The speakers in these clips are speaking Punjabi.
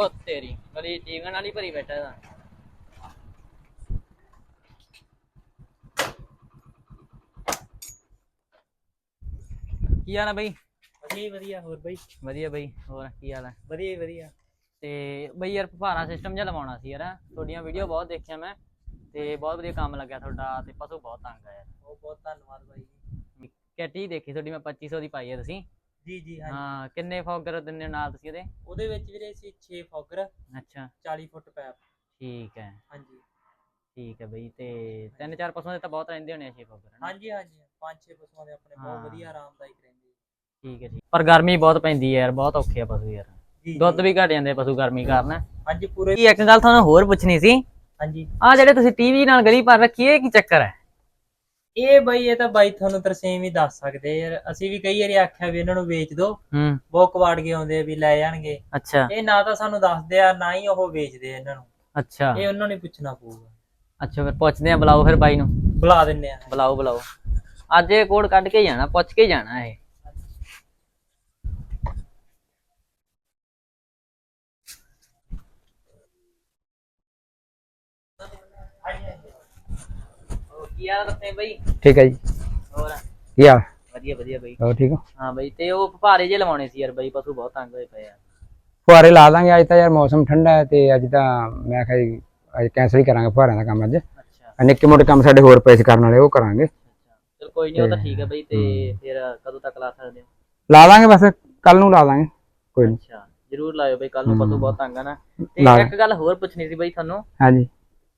ਉਹ ਤੇਰੀ ਗਲੀ ਟੀਵਨ ਵਾਲੀ ਭਰੀ ਬੈਠਾ ਇਹਦਾ। ਕੀ ਹਾਲ ਆ ਬਈ? ਵਧੀਆ ਵਧੀਆ ਹੋਰ ਬਈ? ਵਧੀਆ ਬਈ ਹੋਰ ਕੀ ਹਾਲ ਹੈ ਵਧੀਆ ਵਧੀਆ। ਤੇ ਬਈ ਯਾਰ ਫੁਹਾਰਾ ਸਿਸਟਮ ਜਿਹਾ ਲਵਾਉਣਾ ਸੀ ਯਾਰ ਤੁਹਾਡੀਆਂ ਵੀਡੀਓ ਬਹੁਤ ਦੇਖਿਆ ਮੈਂ ਤੇ ਬਹੁਤ ਵਧੀਆ ਕੰਮ ਲੱਗਿਆ ਤੁਹਾਡਾ ਤੇ ਪਸ਼ੂ ਬਹੁਤ ਤੰਗ ਆ ਯਾਰ। ਬਹੁਤ ਬਹੁਤ ਧੰਨਵਾਦ ਬਾਈ ਜੀ। ਕਿੱਟੀ ਦੇਖੀ ਤੁਹਾਡੀ ਮੈਂ 2500 ਦੀ ਪਾਈ ਹੈ ਤੁਸੀਂ। ਜੀ ਜੀ ਹਾਂਜੀ। ਹਾਂ ਕਿੰਨੇ ਫੋਗਰ ਦਿੰਦੇ ਹੋ ਨਾਲ ਤੁਸੀਂ ਉਹਦੇ? ਉਹਦੇ ਵਿੱਚ ਵੀਰੇ ਅਸੀਂ 6 ਫੋਗਰ ਅੱਛਾ। 40 ਫੁੱਟ ਪੈਪ। ਠੀਕ ਹੈ। ਹਾਂਜੀ। ਠੀਕ ਹੈ ਬਈ ਤੇ ਤਿੰਨ ਚਾਰ ਪਸ਼ੂਆਂ ਦੇ ਤਾਂ ਬਹੁਤ ਰਹਿੰਦੇ ਹੋਣੇ ਆ 6 ਫੋਗਰ ਹਨਾ? ਹਾਂਜੀ ਹਾਂਜੀ ਪੰਜ ਛੇ ਪਸ਼ੂਆਂ ਦੇ ਆਪਣੇ ਹਾਂ। ਬਹੁਤ ਵਧੀਆ ਆਰਾਮਦਾਇਕ ਰਹਿੰਦੇ ਠੀਕ ਹੈ ਠੀਕ ਪਰ ਗਰਮੀ ਬਹੁਤ ਪੈਂਦੀ ਹੈ ਯਾਰ ਬਹੁਤ ਔਖੇ ਆ ਪਸ਼ੂ ਯਾਰ। ਜੀ ਦੁੱਧ ਵੀ ਘਟ ਜਾਂਦੇ ਪਸ਼ੂ ਗਰਮੀ ਕਾਰਨ। ਹਾਂਜੀ ਪੂਰੇ ਕੀ ਇੱਕ ਗੱਲ ਤੁਹਾਨੂੰ ਹੋਰ ਪੁੱਛਣੀ ਸੀ। ਹਾਂਜੀ। ਆ ਜਿਹੜੇ ਤੁਸੀਂ ਟੀਵੀ ਨਾਲ ਗਲੀ ਪਰ ਰੱਖੀ ਇਹ ਕੀ ਚੱਕਰ ਹੈ? ਇਹ ਬਾਈ ਇਹ ਤਾਂ ਬਾਈ ਤੁਹਾਨੂੰ ਤਰਸੇਮ ਹੀ ਦੱਸ ਸਕਦੇ ਯਾਰ। ਅਸੀਂ ਵੀ ਕਈ ਵਾਰੀ ਆਖਿਆ ਵੀ ਇਹਨਾਂ ਨੂੰ ਵੇਚ ਦਿਓ ਹੂੰ। ਬਹੁਤ ਕਵਾੜ ਕੇ ਆਉਂਦੇ ਆ ਵੀ ਲੈ ਜਾਣਗੇ। ਅੱਛਾ। ਇਹ ਨਾ ਤਾਂ ਸਾਨੂੰ ਦੱਸਦੇ ਆ ਨਾ ਹੀ ਉਹ ਵੇਚਦੇ ਆ ਇਹਨਾਂ ਨੂੰ। ਅੱਛਾ। ਇਹ ਉਹਨਾਂ ਨੂੰ ਪੁੱਛਣਾ ਪਊਗਾ। ਅੱਛਾ ਫਿਰ ਪੁੱਛਦੇ ਆ ਬੁਲਾਓ ਫਿਰ ਬਾਈ ਨੂੰ। ਬੁਲਾ ਦਿੰਨੇ ਆ। ਬੁਲਾਓ ਬੁਲਾਓ। ਅੱਜ ਇਹ ਕੋਡ ਕੱਢ ਕੇ ਜਾਣਾ ਪੁੱਛ ਕੇ ਜਾਣਾ ਇਹ। ਕੀ ਹਾਲ ਰੱਖੇ ਬਾਈ? ਠੀਕ ਹੈ ਜੀ। ਹੋਰ? ਕੀ ਹਾਲ? ਵਧੀਆ ਵਧੀਆ ਬਾਈ। ਹੋ ਠੀਕ ਹੋ? ਹਾਂ ਬਾਈ ਤੇ ਉਹ ਫੁਹਾਰੇ ਜੇ ਲਵਾਉਣੇ ਸੀ ਯਾਰ ਬਾਈ ਪਸ਼ੂ ਬਹੁਤ ਤੰਗ ਹੋਏ ਪਏ ਆ। ਫੁਹਾਰੇ ਲਾ ਦਾਂਗੇ ਅੱਜ ਤਾਂ ਯਾਰ ਮੌਸਮ ਠੰਡਾ ਹੈ ਤੇ ਅੱਜ ਤਾਂ ਮੈਂ ਕਿਹਾ ਜੀ ਅੱਜ ਕੈਂਸਲ ਹੀ ਕਰਾਂਗੇ ਫੁਹਾਰਿਆਂ ਦਾ ਕੰਮ ਅੱਜ। ਅੱਛਾ। ਨਿੱਕੇ ਮੋਟੇ ਕੰਮ ਸਾਡੇ ਹੋਰ ਪਏ ਸੀ ਕਰਨ ਵਾਲੇ ਉਹ ਕਰਾਂਗੇ। ਚਲ ਕੋਈ ਨਹੀਂ ਉਹ ਤਾਂ ਠੀਕ ਹੈ ਬਾਈ ਤੇ ਫਿਰ ਕਦੋਂ ਤੱਕ ਲਾ ਸਕਦੇ ਹੋ? ਲਾ ਦਾਂਗੇ ਬਸ ਕੱਲ ਨੂੰ ਲਾ ਦਾਂਗੇ ਕੋਈ ਨਹੀਂ ਅੱਛਾ ਜਰੂਰ ਲਾਇਓ ਬਈ ਕੱਲ ਨੂੰ ਪਸ਼ੂ ਬਹੁਤ ਤੰਗ ਆ ਨਾ। ਤੇ ਲਾ- ਇੱਕ ਗੱਲ ਹੋਰ ਪੁੱਛਣੀ ਸੀ ਬਈ ਤੁਹਾਨੂੰ। ਹਾਂਜੀ।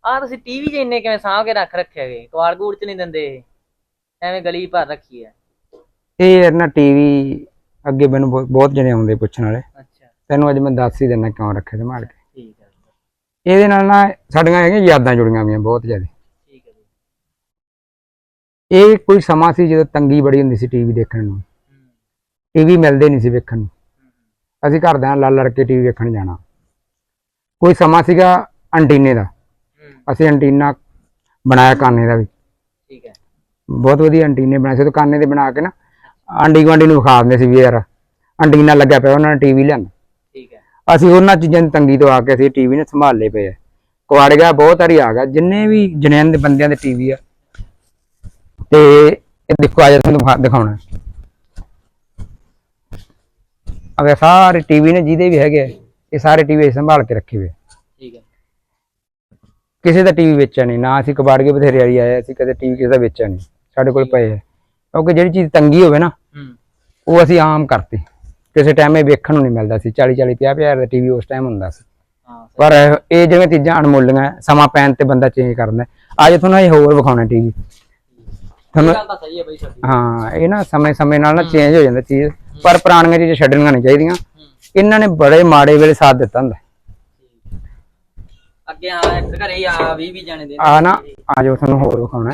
ਆਹ ਤੁਸੀਂ ਟੀਵੀ 'ਚ ਇੰਨੇ ਕਿਵੇਂ ਸਾਂਭ ਕੇ ਰੱਖ ਰੱਖਿਆ ਗਏ ਕਵਾੜ ਕੂੜ 'ਚ ਨਹੀਂ ਦਿੰਦੇ ਇਹ। ਐਵੇਂ ਗਲੀ ਭਰ ਰੱਖੀ ਹੈ। ਇਹ ਯਾਰ ਨਾ ਟੀਵੀ ਅੱਗੇ ਮੈਨੂੰ ਬਹੁ- ਬਹੁਤ ਜਣੇ ਆਉਂਦੇ ਪੁੱਛਣ ਵਾਲੇ। ਅੱਛਾ। ਤੈਨੂੰ ਅੱਜ ਮੈਂ ਦੱਸ ਹੀ ਦਿੰਦਾ ਕਿਉਂ ਰੱਖੇ ਸੰਭਾਲ ਕੇ। ਠੀਕ ਹੈ। ਇਹਦੇ ਨਾਲ ਨਾ ਸਾਡੀਆਂ ਹੈਗੀਆਂ ਯਾਦਾਂ ਜੁੜੀਆਂ ਹੋਈਆਂ ਬਹੁਤ ਜ਼ਿਆਦਾ। ਠੀਕ ਹੈ ਬਈ ਇਹ ਕੋਈ ਸਮਾਂ ਸੀ ਜਦੋਂ ਤੰਗੀ ਬੜੀ ਹੁੰਦੀ ਸੀ ਟੀਵੀ ਦੇਖਣ ਨੂੰ। ਹੂੰ ਟੀਵੀ ਮਿਲਦੇ ਨਹੀਂ ਸੀ ਵੇਖਣ ਨੂੰ। ਹੂੰ, ਅਸੀਂ ਘਰਦਿਆਂ ਨਾਲ ਲੜ ਲੜ ਕੇ ਟੀਵੀ ਵੇਖਣ ਜਾਣਾ। ਕੋਈ ਸਮਾਂ ਸੀਗਾ ਐਂਟੀਨੇ ਦਾ। ਅਸੀਂ ਐਂਟੀਨਾ ਬਣਾਇਆ ਕਾਨੇ ਦਾ ਵੀ। ਠੀਕ ਹੈ। ਬਹੁਤ ਵਧੀਆ ਐਂਟੀਨੇ ਬਣਾਏ ਸੀ। ਤੇ ਕਾਨੇ ਦੇ ਬਣਾ ਕੇ ਨਾ ਆਂਡੀ ਗੁਆਂਢੀ ਨੂੰ ਵਿਖਾ ਦਿੰਦੇ ਸੀ ਵੀ ਯਾਰ ਐਂਟੀਨਾ ਲੱਗਿਆ ਪਿਆ ਉਹਨਾਂ ਨੇ ਟੀਵੀ ਲਿਆਂਦਾ। ਠੀਕ ਹੈ। ਅਸੀਂ ਉਹਨਾਂ ਚੀਜ਼ਾਂ ਦੀ ਤੰਗੀ ਤੋਂ ਆ ਕੇ ਅਸੀਂ ਟੀਵੀ ਨੇ ਸੰਭਾਲ ਲਏ ਪਏ ਆ। ਕੁਆੜ ਗਿਆ ਬਹੁਤ ਵਾਰੀ ਆ ਗਿਆ। ਜਿੰਨੇ ਵੀ ਜਨੈਨ ਦੇ ਬੰਦਿਆਂ ਦੇ ਟੀਵੀ ਆ। ਤੇ ਇਹ ਦੇਖੋ ਅੱਜ ਤੁਹਾਨੂੰ ਦਿਖਾ- ਦਿਖਾਉਣਾ। ਅਗੇ ਸਾਰੇ ਟੀਵੀ ਨੇ ਜਿਹਦੇ ਵੀ ਹੈਗੇ ਇਹ ਸਾਰੇ ਟੀਵੀ ਸੰਭਾਲ ਕੇ ਰੱਖੇ ਹੋਏ ਕਿਸੇ ਦਾ ਟੀਵੀ ਵੇਚਿਆ ਨਹੀਂ ਨਾ ਅਸੀਂ ਕਬਾੜ ਕੇ ਬਥੇਰੇ ਵਾਲੀ ਆਏ ਅਸੀਂ ਕਦੇ ਟੀਵੀ ਕਿਸੇ ਦਾ ਵੇਚਿਆ ਨਹੀਂ ਸਾਡੇ ਕੋਲ ਪਏ ਆ। ਕਿਉਂਕਿ ਜਿਹੜੀ ਚੀਜ਼ ਤੰਗੀ ਹੋਵੇ ਨਾ ਉਹ ਅਸੀਂ ਆਮ ਕਰਤੀ। ਕਿਸੇ ਟਾਈਮ ਇਹ ਵੇਖਣ ਨੂੰ ਨਹੀਂ ਮਿਲਦਾ ਸੀ 40 40 50 ਹਜ਼ਾਰ ਦਾ ਟੀਵੀ ਉਸ ਟਾਈਮ ਹੁੰਦਾ ਸੀ। ਪਰ ਇਹ ਜਿਵੇਂ ਚੀਜ਼ਾਂ ਅਣਮੁੱਲੀਆਂ ਸਮਾਂ ਪੈਣ ਤੇ ਬੰਦਾ ਚੇਂਜ ਕਰਦਾ। ਅੱਜ ਤੁਹਾਨੂੰ ਇਹ ਹੋਰ ਵਿਖਾਉਣਾ ਟੀਵੀ ਤੁਹਾਨੂੰ ਗੱਲ ਤਾਂ ਸਹੀ ਹੈ ਬਈ ਤੁਹਾਡੀ ਹਾਂ ਇਹ ਨਾ ਸਮੇਂ ਸਮੇਂ ਨਾਲ ਨਾ ਚੇਂਜ ਹੋ ਜਾਂਦਾ ਚੀਜ਼। ਪਰ ਪੁਰਾਣੀਆਂ ਚੀਜ਼ਾਂ ਛੱਡਣੀਆਂ ਨਹੀਂ ਚਾਹੀਦੀਆਂ। ਇਹਨਾਂ ਨੇ ਬੜੇ ਮਾੜੇ ਵੇਲੇ ਸਾਥ ਦਿੱਤਾ ਹੁੰਦਾ। ਅੱਗੇ ਹਾਂ ਇੱਕ ਘਰੇ ਆ 20 20 ਜਾਣੇ ਦੇ। ਆ ਨਾ ਆ ਜਾਓ ਤੁਹਾਨੂੰ ਹੋਰ ਵਿਖਾਉਣਾ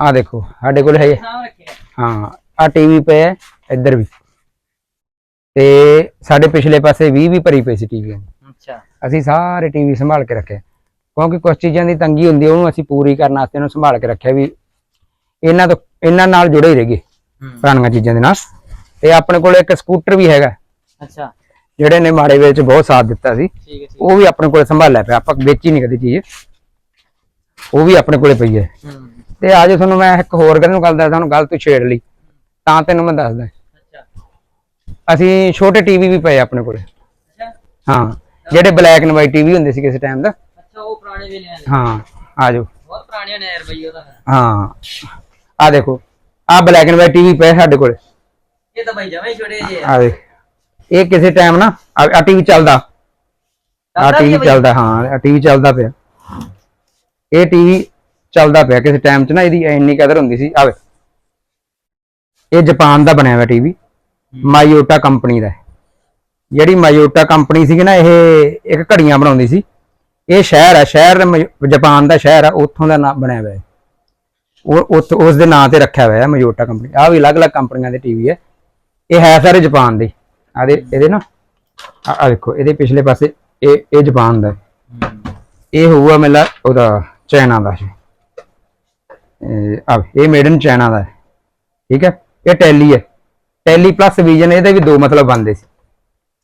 ਆ ਦੇਖੋ ਸਾਡੇ ਕੋਲ ਹੈ ਸਾਂਭ ਰੱਖਿਆ ਹਾਂ ਆ ਟੀਵੀ ਪਏ ਹੈ ਇੱਧਰ ਵੀ। ਤੇ ਸਾਡੇ ਪਿਛਲੇ ਪਾਸੇ 20 ਵੀ ਭਰੀ ਪਈ ਸੀ ਟੀਵੀਆਂ ਦੀ ਅੱਛਾ। ਅਸੀਂ ਸਾਰੇ ਟੀਵੀ ਸੰਭਾਲ ਕੇ ਰੱਖੇ। ਕਿਉਂਕਿ ਕੁਝ ਚੀਜ਼ਾਂ ਦੀ ਤੰਗੀ ਹੁੰਦੀ ਹੈ ਉਹਨੂੰ ਅਸੀਂ ਪੂਰੀ ਕਰਨ ਵਾਸਤੇ ਸੰਭਾਲ ਕੇ ਰੱਖਿਆ ਵੀ ਇਹਨਾਂ ਤੋਂ ਇਹਨਾਂ ਨਾਲ ਜੁੜੇ ਹੀ ਰਹੇਗੇ ਪੁਰਾਣੀਆਂ ਚੀਜ਼ਾਂ ਦੇ ਨਾਲ। ਤੇ ਆਪਣੇ ਕੋਲ ਇੱਕ ਸਕੂਟਰ ਵੀ ਹੈਗਾ। ਅੱਛਾ। ਜਿਹੜੇ ਨੇ ਮਾੜੇ ਵੇਲੇ ਚ ਬਹੁਤ ਸਾਥ ਦਿੱਤਾ ਸੀ ਠੀਕ ਹੈ ਠੀਕ ਉਹ ਵੀ ਆਪਣੇ ਕੋਲ ਸੰਭਾਲਿਆ ਪਿਆ ਆਪਾਂ ਵੇਚੀ ਨਹੀਂ ਕਦੀ ਚੀਜ਼। ਉਹ ਵੀ ਆਪਣੇ ਕੋਲੇ ਪਈ ਹੈ। ਤੇ ਅੱਜ ਤੁਹਾਨੂੰ ਮੈਂ ਇੱਕ ਹੋਰ ਗੱਲ ਨੂੰ ਗੱਲ ਦੱਸਦਾ ਤੁਹਾਨੂੰ ਗੱਲ ਤੂੰ ਛੇੜ ਲਈ। ਤਾਂ ਤੈਨੂੰ ਮੈਂ ਦੱਸਦਾ। ਅੱਛਾ। ਅਸੀਂ ਛੋਟੇ ਟੀਵੀ ਵੀ ਪਏ ਆਪਣੇ ਕੋਲੇ। ਅੱਛਾ। ਹਾਂ ਜਿਹੜੇ ਬਲੈਕ ਐਂਡ ਵਾਈਟ ਟੀਵੀ ਹੁੰਦੇ ਸੀ ਕਿਸੇ ਟਾਈਮ ਦਾ। ਅੱਛਾ ਉਹ ਪੁਰਾਣੇ ਵੇਲੇ ਦੇ ਹਾਂ ਆ ਜਾਓ। ਬਹੁਤ ਪੁਰਾਣੀਆਂ ਨੇ ਯਾਰ ਬਈ ਉਹ ਤਾਂ ਹਾਂ। ਆ ਦੇਖੋ ਆ ਬਲੈਕ ਐਂਡ ਵਾਈਟ ਟੀਵੀ ਪਏ ਸਾਡੇ ਕੋਲੇ। ਇਹ ਤਾਂ ਬਈ ਜਮੇ ਛੋੜੇ ਜੇ ਆ ਦੇਖ। ਇਹ ਕਿਸੇ ਟਾਈਮ ਨਾ ਆ ਟੀਵੀ ਚੱਲਦਾ। ਆ ਟੀਵੀ? ਚੱਲਦਾ ਹਾਂ ਆ ਟੀਵੀ ਚੱਲਦਾ ਪਿਆ। ਇਹ ਟੀਵੀ ਚੱਲਦਾ ਪਿਆ ਕਿਸੇ ਟਾਈਮ 'ਚ ਨਾ ਇਹਦੀ ਇੰਨੀ ਕਦਰ ਹੁੰਦੀ ਸੀ। ਆਵੇ ਇਹ ਜਾਪਾਨ ਦਾ ਬਣਿਆ ਹੋਇਆ ਟੀਵੀ ਮਾਇਓਟਾ ਕੰਪਨੀ ਦਾ। ਜਿਹੜੀ ਮਾਇਓਟਾ ਕੰਪਨੀ ਸੀਗੀ ਨਾ ਇਹ ਇੱਕ ਘੜੀਆਂ ਬਣਾਉਂਦੀ ਸੀ। ਇਹ ਸ਼ਹਿਰ ਹੈ ਸ਼ਹਿਰ ਜਾਪਾਨ ਦਾ ਸ਼ਹਿਰ ਹੈ ਉੱਥੋਂ ਦਾ ਨਾਮ ਬਣਿਆ ਹੋਇਆ ਹੈ ਉਹ ਉਸ ਦੇ ਨਾਂ ਤੇ ਰੱਖਿਆ ਹੋਇਆ ਹੈ ਮਾਇਓਟਾ ਕੰਪਨੀ ਆ ਵੀ ਅਲੱਗ-ਅਲੱਗ ਕੰਪਨੀਆਂ ਦੇ ਟੀਵੀ ਹੈ ਇਹ ਹੈ ਸਾਰੇ ਜਾਪਾਨ ਦੇ। ਆ ਇਹਦੇ ਨਾ, ਆ ਦੇਖੋ, ਇਹਦੇ ਪਿਛਲੇ ਪਾਸੇ, ਇਹ ਇਹ ਜਾਪਾਨ ਦਾ ਇਹ ਹੋਊਗਾ ਮੇਲਾ ਉਹਦਾ ਚਾਈਨਾ ਦਾ ਇਹ, ਆ ਇਹ ਮੇਡ ਇਨ ਚਾਈਨਾ ਦਾ ਠੀਕ ਹੈ? ਇਹ ਟੈਲੀ ਹੈ। ਟੈਲੀ ਪਲੱਸ ਵਿਜ਼ਨ ਇਹਦੇ ਵੀ ਦੋ ਮਤਲਬ ਬਣਦੇ ਸੀ।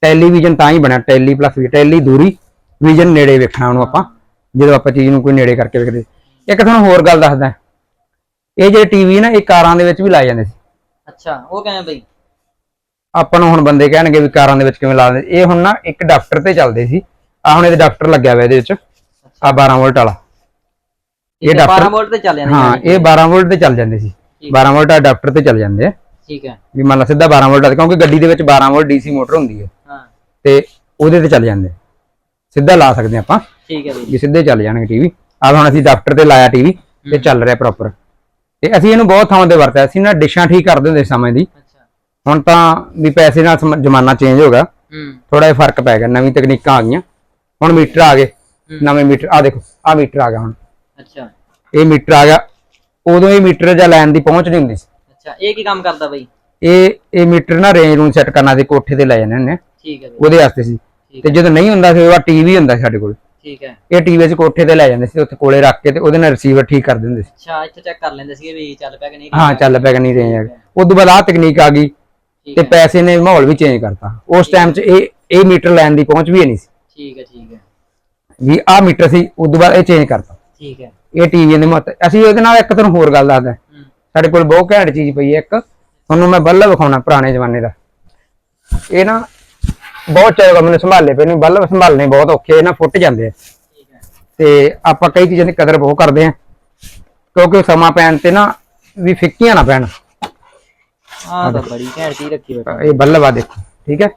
ਟੈਲੀਵਿਜ਼ਨ ਤਾਂ ਹੀ ਬਣਿਆ, ਟੈਲੀ ਪਲੱਸ ਵੀ ਟੈਲੀ ਦੂਰੀ ਵਿਜ਼ਨ ਨੇੜੇ ਵੇਖਣਾ ਉਹਨੂੰ ਆਪਾਂ, ਜਦੋਂ ਆਪਾਂ ਚੀਜ਼ ਨੂੰ ਕੋਈ ਨੇੜੇ ਕਰਕੇ ਵੇਖਦੇ ਇੱਕ ਤੁਹਾਨੂੰ ਹੋਰ ਗੱਲ ਦੱਸਦਾ। ਇਹ ਜਿਹੜੇ ਟੀਵੀ ਨਾ, ਇਹ ਕਾਰਾਂ ਦੇ ਵਿੱਚ ਵੀ ਲਾਏ ਜਾਂਦੇ ਸੀ। ਅੱਛਾ, ਉਹ ਕਿਵੇਂ ਬਈ? ਆਪਾਂ ਨੂੰ ਹੁਣ ਬੰਦੇ ਕਹਿਣਗੇ ਵੀ ਕਾਰਾਂ ਦੇ ਵਿੱਚ ਕਿਵੇਂ ਲਾ ਦਿੰਦੇ। ਇਹ ਹੁਣ ਨਾ ਇੱਕ ਡਾਕਟਰ ਤੇ ਚੱਲਦੇ ਸੀ। ਆ ਹੁਣ ਇਹਦੇ ਡਾਕਟਰ ਲੱਗਿਆ ਹੋਇਆ ਇਹਦੇ ਵਿੱਚ। ਆ 12 ਵੋਲਟ ਵਾਲਾ। ਇਹ ਇਹ 12 ਡਾਕਟਰ ਵੋਲਟ ਤੇ ਚੱਲ ਜਾਂਦੇ ਹਾਂ। ਇਹ 12 ਵੋਲਟ ਤੇ ਚੱਲ ਜਾਂਦੇ ਸੀ। 12 ਵੋਲਟ ਆ ਡਾਕਟਰ ਤੇ ਚੱਲ ਜਾਂਦੇ ਆ। ਠੀਕ ਹੈ। ਵੀ ਮੰਨ ਲਾ ਸਿੱਧਾ 12 ਵੋਲਟ ਆ ਕਿਉਂਕਿ ਗੱਡੀ ਦੇ ਵਿੱਚ 12 ਵੋਲਟ ਡੀਸੀ ਮੋਟਰ ਹੁੰਦੀ ਹੈ। ਹਾਂ। ਤੇ ਉਹਦੇ ਤੇ ਚੱਲ ਜਾਂਦੇ। ਸਿੱਧਾ ਲਾ ਸਕਦੇ ਆਪਾਂ। ਠੀਕ ਹੈ ਵੀ ਸਿੱਧੇ ਚੱਲ ਜਾਣਗੇ ਟੀਵੀ। ਆ ਹੁਣ ਅਸੀਂ ਡਾਕਟਰ ਤੇ ਲਾਇਆ ਟੀਵੀ ਤੇ ਚੱਲ ਰਿਹਾ ਪ੍ਰੋਪਰ ਤੇ ਅਸੀਂ ਇਹਨੂੰ ਬਹੁਤ ਥਾਵਾਂ ਤੇ ਵਰਤਿਆ। ਸੀ ਨਾ ਡਿਸ਼ਾਂ ਠੀਕ ਕਰਦੇ ਹੁੰਦੇ ਸਮੇਂ ਦੀ। ਹੁਣ ਤਾਂ ਵੀ ਪੈਸੇ ਨਾਲ ਸਮ- ਜ਼ਮਾਨਾ ਚੇਂਜ ਹੋ ਗਿਆ। ਹੂੰ। ਥੋੜਾ ਜਿਹਾ ਫ਼ਰਕ ਪੈ ਗਿਆ ਨਵੀਂ ਤਕਨੀਕਾਂ ਆ ਗਈਆਂ। ਹੁਣ ਮੀਟਰ ਆ ਗਏ। ਨਵੇਂ ਮੀਟਰ ਆ ਦੇਖੋ ਆ ਮੀਟਰ ਆ ਗਿਆ ਹੁਣ। ਅੱਛਾ। ਇਹ ਮੀਟਰ ਆ ਗਿਆ। ਉਦੋਂ ਇਹ ਮੀਟਰ ਜਾਂ ਲੈਣ ਦੀ ਪਹੁੰਚ ਨਹੀਂ ਹੁੰਦੀ ਸੀ। ਅੱਛਾ ਇਹ ਕੀ ਕੰਮ ਕਰਦਾ ਬਈ? ਇਹ ਇਹ ਮੀਟਰ ਨਾ ਰੇਂਜ ਨੂੰ ਸੈੱਟ ਕਰਨਾ ਤੇ ਕੋਠੇ ਤੇ ਲੈ ਜਾਂਦੇ ਹੁੰਦੇ ਆ, ਠੀਕ ਹੈ ਬਈ ਉਹਦੇ ਵਾਸਤੇ ਸੀ। ਠੀਕ ਤੇ ਜਦੋਂ ਨਹੀਂ ਹੁੰਦਾ ਸੀ ਉਹ ਟੀਵੀ ਹੁੰਦਾ ਸੀ ਸਾਡੇ ਕੋਲ। ਠੀਕ ਹੈ। ਇਹ ਟੀਵੀ 'ਚ ਕੋਠੇ ਤੇ ਲੈ ਜਾਂਦੇ ਸੀ ਉੱਥੇ ਕੋਲੇ ਰੱਖ ਕੇ ਤੇ ਉਹਦੇ ਨਾਲ ਰਿਸੀਵਰ ਠੀਕ ਕਰ ਦਿੰਦੇ ਸੀ। ਅੱਛਾ ਇੱਥੇ ਚੈੱਕ ਕਰ ਲੈਂਦੇ ਸੀਗੇ ਵੀ ਚੱਲ ਪਿਆ ਕਿ ਨਹੀਂ। ਹਾਂ ਚੱਲ ਪਿਆ ਕਿ ਨਹੀਂ ਰੇਂਜ ਆ ਉਸ ਤੋਂ ਬਾਅਦ ਆਹ ਤਕਨੀਕ ਆ ਗਈ। ਤੇ ਪੈਸੇ ਨੇ ਮਾਹੌਲ ਵੀ ਚੇਂਜ ਕਰਤਾ। ਉਸ ਟਾਈਮ 'ਚ ਇਹ ਇਹ ਮੀਟਰ ਲੈਣ ਦੀ ਪਹੁੰਚ ਵੀ ਨਹੀਂ ਸੀ। ਠੀਕ ਹੈ ਠੀਕ ਹੈ। ਵੀ ਆਹ ਮੀਟਰ ਸੀ ਉਸ ਤੋਂ ਬਾਅਦ ਇਹ ਚੇਂਜ ਕਰਤਾ। ਠੀਕ ਹੈ। ਇਹ ਟੀਵੀ ਦੇ ਮਹੱਤਵ ਅਸੀਂ ਉਹਦੇ ਨਾਲ ਇੱਕ ਤੁਹਾਨੂੰ ਹੋਰ ਗੱਲ ਦੱਸਦਾ। ਸਾਡੇ ਕੋਲ ਬਹੁਤ ਘੈਂਟ ਚੀਜ਼ ਪਈ ਹੈ ਇੱਕ। ਤੁਹਾਨੂੰ ਮੈਂ ਬੱਲਬ ਵਿਖਾਉਣਾ ਪੁਰਾਣੇ ਜ਼ਮਾਨੇ ਦਾ। ਇਹ ਨਾ ਬਹੁਤ ਚਿਰ ਮੈਨੂੰ ਸੰਭਾਲੇ ਪਏ ਨੂੰ। ਬੱਲਬ ਸੰਭਾਲਣੇ ਬਹੁਤ ਔਖੇ ਨਾ ਫੁੱਟ ਜਾਂਦੇ ਆ। ਤੇ ਆਪਾਂ ਕਈ ਚੀਜ਼ਾਂ ਦੀ ਕਦਰ ਬਹੁਤ ਕਰਦੇ ਆ। ਕਿਉਂਕਿ ਸਮਾਂ ਪੈਣ ਤੇ ਨਾ ਵੀ ਫਿੱਕੀਆਂ ਨਾ ਪੈਣ। ਆਹ ਤਾਂ ਬੜੀ ਘੈਂਟ ਚੀਜ਼ ਰੱਖੀ ਬੈਠਾ। ਇਹ ਬੱਲਬ ਆ ਦੇਖੋ ਠੀਕ ਹੈ?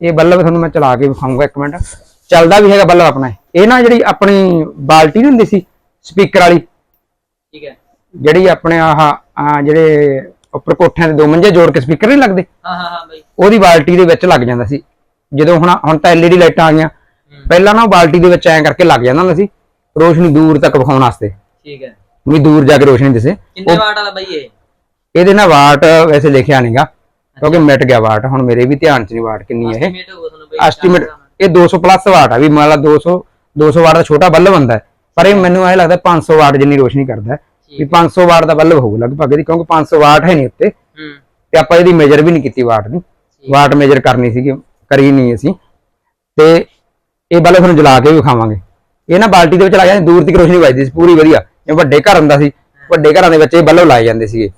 ਇਹ ਬੱਲਬ ਤੁਹਾਨੂੰ ਮੈਂ ਚਲਾ ਕੇ ਵਿਖਾਊਂਗਾ ਇੱਕ ਮਿੰਟ। ਚੱਲਦਾ ਵੀ ਹੈਗਾ ਬੱਲਬ ਆਪਣਾ। ਇਹ ਨਾ ਜਿਹੜੀ ਆਪਣੀ ਬਾਲਟੀ ਨਹੀਂ ਹੁੰਦੀ ਸੀ ਸਪੀਕਰ ਵਾਲੀ ਠੀਕ ਹੈ। ਜਿਹੜੀ ਆਪਣੇ ਆਹ ਜਿਹੜੇ ਉੱਪਰ ਕੋਠਿਆਂ ਦੇ ਦੋ ਮੰਜੇ ਜੋੜ ਕੇ ਸਪੀਕਰ ਨਹੀਂ ਲੱਗਦੇ? ਹਾਂ ਹਾਂ ਹਾਂ ਬਈ। ਉਹਦੀ ਬਾਲਟੀ ਦੇ ਵਿੱਚ ਲੱਗ ਜਾਂਦਾ ਸੀ। ਜਦੋਂ ਹੁਣ ਹੁਣ ਤਾਂ LED ਲਾਈਟਾਂ ਆ ਗਈਆਂ। ਪਹਿਲਾਂ ਨਾ ਉਹ ਬਾਲਟੀ ਦੇ ਵਿੱਚ ਐਂ ਕਰਕੇ ਲੱਗ ਜਾਂਦਾ ਹੁੰਦਾ ਸੀ ਰੋਸ਼ਨੀ ਦੂਰ ਤੱਕ ਵਿਖਾਉਣ ਵਾਸਤੇ। ਠੀਕ ਹੈ। ਵੀ ਦੂਰ ਜਾ ਕੇ ਰੋਸ਼ਨੀ ਦਿਸੇ। ਕਿੰਨੇ ਵਾਟ ਵਾਲਾ ਬਈ ਇਹ? ਇਹਦੇ ਨਾਲ ਵਾਟ ਵੈਸੇ ਲਿਖਿਆ ਨਹੀਂਗਾ ਕਿਉਂਕਿ ਮਿਟ ਗਿਆ ਵਾਟ ਹੁਣ ਮੇਰੇ ਵੀ ਧਿਆਨ ਚ ਨਹੀਂ ਵਾਟ ਕਿੰਨੀ ਹੈ ਇਹ ਐਸਟੀਮੇਟ ਇਹ 200 ਪਲੱਸ ਵਾਟ ਆ ਵੀ ਮੰਨ ਲਾ 200 200 ਵਾਟ ਦਾ ਛੋਟਾ ਬੱਲਬ ਹੁੰਦਾ ਹੈ। ਪਰ ਇਹ ਮੈਨੂੰ ਐ ਲੱਗਦਾ 500 ਵਾਟ ਜਿੰਨੀ ਰੋਸ਼ਨੀ ਕਰਦਾ ਹੈ। ਵੀ 500 ਵਾਟ ਦਾ ਬੱਲਬ ਹੋਊ ਲਗਭਗ ਇਹਦੀ ਕਿਉਂਕਿ 500 ਵਾਟ ਹੈ ਨਹੀਂ ਉੱਤੇ। ਤੇ ਆਪਾਂ ਇਹਦੀ ਮੇਜਰ ਵੀ ਨਹੀਂ ਕੀਤੀ ਵਾਟ ਦੀ। ਵਾਟ ਮੇਜਰ ਕਰਨੀ ਸੀਗੀ ਕਰੀ ਨਹੀਂ ਅਸੀਂ। ਤੇ ਇਹ ਬੱਲਬ ਤੁਹਾਨੂੰ ਜਲਾ ਕੇ ਵੀ ਵਿਖਾਵਾਂਗੇ। ਇਹ ਨਾ ਬਾਲਟੀ ਦੇ ਵਿੱਚ ਲਾ ਜਾਂਦੇ ਦੂਰ ਤੱਕ ਰੋਸ਼ਨੀ ਵੱਜਦੀ ਸੀ ਪੂਰੀ ਵਧੀਆ। ਜੇ ਵੱਡੇ ਘਰ ਹੁੰਦਾ ਸੀ ਵੱਡੇ ਘਰਾਂ ਦੇ ਵਿੱਚ ਇਹ ਬੱਲਬ ਲਾਏ ਜਾਂਦੇ ਸੀਗੇ।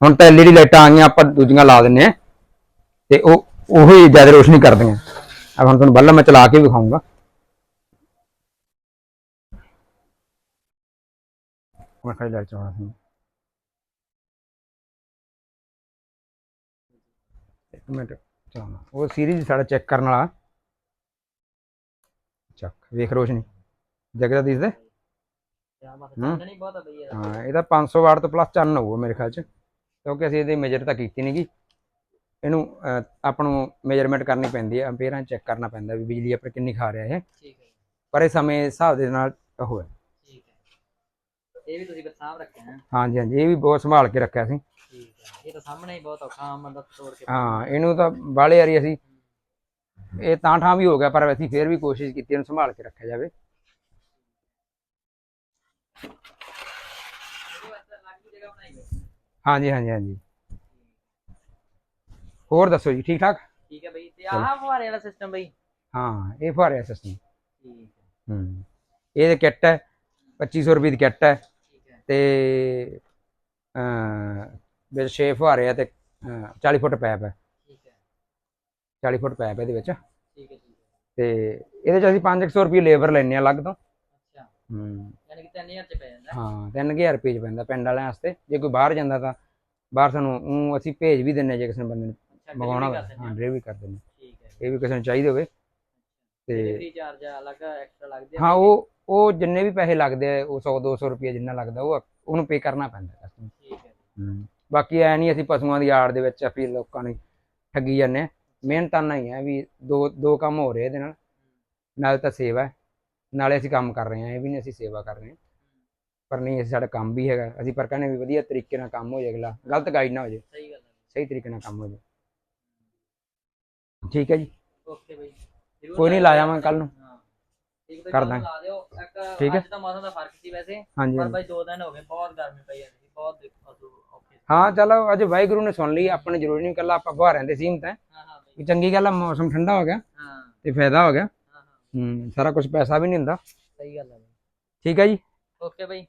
ਹੁਣ ਤਾਂ LED ਲਾਈਟਾਂ ਆ ਗਈਆਂ ਆਪਾਂ ਦੂਜੀਆਂ ਲਾ ਦਿੰਨੇ ਆ ਤੇ ਉਹ ਉਹੀ ਜ਼ਿਆਦਾ ਰੋਸ਼ਨੀ ਕਰਦੀਆਂ। ਆ ਹੁਣ ਤੁਹਾਨੂੰ ਬੱਲਬ ਮੈਂ ਚਲਾ ਕੇ ਵਿਖਾਊਂਗਾ। ਮੈਂ ਖਾਲੀ ਲਾਈਟ ਚਲਾਉਣਾ ਸੀ? ਇੱਕ ਮਿੰਟ ਚਲਾਉਣਾ। ਉਹ ਸੀਰੀਜ਼ ਸਾਡਾ ਚੈੱਕ ਕਰਨ ਵਾਲਾ। ਚੱਕ ਵੇਖ ਰੋਸ਼ਨੀ। ਜਗਦਾ ਦਿਸਦਾ ਹੈ ਇਹਦਾ ਹਾਂ ਇਹਦਾ 500 ਵਾਟ ਤੋਂ ਪਲੱਸ ਚਾਨਣ ਹੋਊਗਾ ਮੇਰੇ ਖਿਆਲ ਚ। ਕਿਉਂਕਿ ਅਸੀਂ ਇਹਦੀ ਮੇਜਰ ਤਾਂ ਕੀਤੀ ਨਹੀਂਗੀ ਇਹਨੂੰ ਆਪਾਂ ਨੂੰ ਮੇਜਰਮੈਂਟ ਕਰਨੀ ਪੈਂਦੀ ਹੈ ਅੰਪੀਅਰਾਂ ਚੈੱਕ ਕਰਨਾ ਪੈਂਦਾ ਵੀ ਬਿਜਲੀ ਆਪਣੇ ਕਿੰਨੀ ਖਾ ਰਿਹਾ ਠੀਕ ਹੈ ਪਰ ਇਹ ਸਮੇਂ ਹਿਸਾਬ ਦੇ ਨਾਲ ਉਹ ਹੈ ਠੀਕ ਹੈ ਇਹ ਵੀ ਤੁਸੀਂ ਫਿਰ ਸਾਂਭ ਰੱਖਿਆ ਹੈ। ਹਾਂਜੀ ਹਾਂਜੀ ਇਹ ਵੀ ਬਹੁਤ ਸੰਭਾਲ ਕੇ ਰੱਖਿਆ ਸੀ। ਠੀਕ ਹੈ ਇਹ ਤਾਂ ਸਾਹਮਣੇ ਹੀ ਬਹੁਤ ਔਖਾ ਆਮ ਬੰਦਾ ਤੋੜ ਕੇ। ਹਾਂ ਇਹਨੂੰ ਤਾਂ ਬਾਲੇ ਵਾਰੀ ਅਸੀਂ ਇਹ ਤਾਂ ਠਾਂ ਵੀ ਹੋ ਗਿਆ ਪਰ ਅਸੀਂ ਫੇਰ ਵੀ ਕੋਸ਼ਿਸ਼ ਕੀਤੀ ਇਹਨੂੰ ਸੰਭਾਲ ਕੇ ਰੱਖਿਆ ਜਾਵੇ। ਜਗ੍ਹਾ ਬਣਾਈ ਬੈਠੇ। ਹਾਂਜੀ ਹਾਂਜੀ ਹਾਂਜੀ। ਹੋਰ ਦੱਸੋ ਜੀ ਠੀਕ ਠਾਕ? ਠੀਕ ਹੈ ਬਈ ਤੇ ਆਹ ਫੁਹਾਰੇ ਵਾਲਾ ਸਿਸਟਮ ਬਈ। ਹਾਂ ਇਹ ਫੁਹਾਰਿਆ ਸਿਸਟਮ ਠੀਕ ਹੈ। ਹੂੰ ਇਹ ਕਿੱਟ ਹੈ 2500 ਰੁਪਏ ਦੀ ਕਿੱਟ ਹੈ। ਤੇ ਅ ਵਿੱਚ 6 ਫੁਹਾਰੇ ਆ ਤੇ ਅਹ, 40 ਫੁੱਟ ਪੈਪ ਹੈ। ਠੀਕ ਹੈ। 40 ਫੁੱਟ ਪੈਪ ਇਹਦੇ ਵਿੱਚ। ਠੀਕ ਹੈ ਤੇ ਇਹਦੇ ਚ ਅਸੀਂ 500 ਰੁਪਏ ਲੇਬਰ ਲੈਣੇ ਆ ਅਲੱਗ ਤੋਂ। ਅੱਛਾ। ਹੂੰ। 3000 ਚ ਪੈ ਜਾਂਦਾ। ਹਾਂ 3000 ਰੁਪਏ ਚ ਪੈਂਦਾ ਪਿੰਡ ਵਾਲਿਆਂ ਵਾਸਤੇ। ਜੇ ਕੋਈ ਬਾਹਰ ਜਾਂਦਾ ਤਾਂ ਬਾਹਰ ਸਾਨੂੰ ਅਸੀਂ ਭੇਜ ਵੀ ਦਿੰਨੇ ਜੇ ਕਿਸੇ ਨੂੰ ਬੰਦੇ ਨੂੰ ਮੰਗਵਾਉਣਾ ਹਾਂ ਡਿਲੀਵਰੀ ਕਰ ਦਿੰਦੇ ਠੀਕ ਹੈ ਇਹ ਵੀ ਕਿਸੇ ਨੂੰ ਚਾਹੀਦੇ ਹੋਵੇ। ਤੇ ਡਿਲੀਵਰੀ ਚਾਰਜ ਅਲੱਗ ਐਕਸਟਰਾ ਲੱਗਦੇ ਆ। ਹਾਂ ਉਹ ਉਹ ਜਿੰਨੇ ਵੀ ਪੈਸੇ ਲੱਗਦੇ ਆ ਉਹ 100 200 ਰੁਪਏ ਜਿੰਨਾ ਲੱਗਦਾ ਉਹ ਉਹਨੂੰ ਪੇ ਕਰਨਾ ਪੈਂਦਾ customer ਠੀਕ ਹੈ ਹੂੰ ਬਾਕੀ ਐ ਨਹੀਂ ਅਸੀਂ ਪਸ਼ੂਆਂ ਦੀ ਆੜ ਦੇ ਵਿੱਚ ਆਪੀ ਲੋਕਾਂ ਨੂੰ ਠੱਗੀ ਜਾਂਦੇ ਹਾਂ। ਮਿਹਨਤਾਨਾ ਹੀ ਹੈ ਵੀ ਦੋ ਦੋ ਕੰਮ ਹੋ ਰਹੇ ਇਹਦੇ ਨਾਲ। ਨਾਲ ਤਾਂ ਸੇਵਾ ਨਾਲੇ ਅਸੀਂ ਕੰਮ ਕਰ ਰਹੇ ਹਾਂ ਇਹ ਵੀ ਨਹੀਂ ਅਸੀਂ ਸੇਵਾ ਕਰ ਰਹੇ ਹਾਂ। ਪਰ ਨਹੀਂ ਅਸੀਂ ਸਾਡਾ ਕੰਮ ਵੀ ਹੈਗਾ। ਅਸੀਂ ਪਰ ਕਹਿੰਦੇ ਵੀ ਵਧੀਆ ਤਰੀਕੇ ਨਾਲ ਕੰਮ ਹੋ ਜਾਏ ਅਗਲਾ। ਗਲਤ ਗਾਈਡ ਨਾ ਹੋ ਜਾਏ। ਸਹੀ ਗੱਲ ਹੈ। ਸਹੀ ਤਰੀਕੇ ਨਾਲ ਕੰਮ ਹੋ ਜਾਏ। ਠੀਕ ਹੈ ਜੀ। ਓਕੇ ਬਈ। ਕੋਈ ਨਹੀਂ ਲਾਇਆ ਮੈਂ ਕੱਲ ਨੂੰ। ਹਾਂ। ਠੀਕ ਹੈ। ਅੱਜ ਦਾ ਮੌਸਮ ਦਾ ਫ਼ਰਕ ਸੀ ਵੈਸੇ। ਪਰ। ਬਾਈ ਦੋ ਦਿਨ ਹੋ ਗਏ ਬਹੁਤ ਗਰਮੀ ਪਈ ਜਾਂਦੀ ਸੀ ਬਹੁਤ ਸੀ। ਹਾਂ ਚਲੋ ਅੱਜ ਵਾਹਿਗੁਰੂ ਨੇ ਸੁਣ ਲਈ ਆਪਣੇ ਜ਼ਰੂਰੀ ਨਹੀਂ ਕੱਲਾ ਆਪਾਂ ਬਾਹਰ ਰਹਿੰਦੇ ਸੀਮਤ ਹੈ ਹਾਂ ਹਾਂ ਬਈ। ਚੰਗੀ ਗੱਲ ਆ ਮੌਸਮ ਠੰਡਾ ਹੋ ਗਿਆ ਹਾਂ। ਤੇ ਫਾਇਦਾ ਹੋ ਗਿਆ। ਹਾਂ ਹਾਂ। ਹੂੰ ਸਾਰਾ ਕੁਝ ਪੈਸਾ ਵੀ ਨਹੀਂ ਹੁੰਦਾ। ਸਹੀ ਗੱਲ ਹੈ ਠੀਕ ਹੈ ਜੀ। ਓਕੇ ਬਾਈ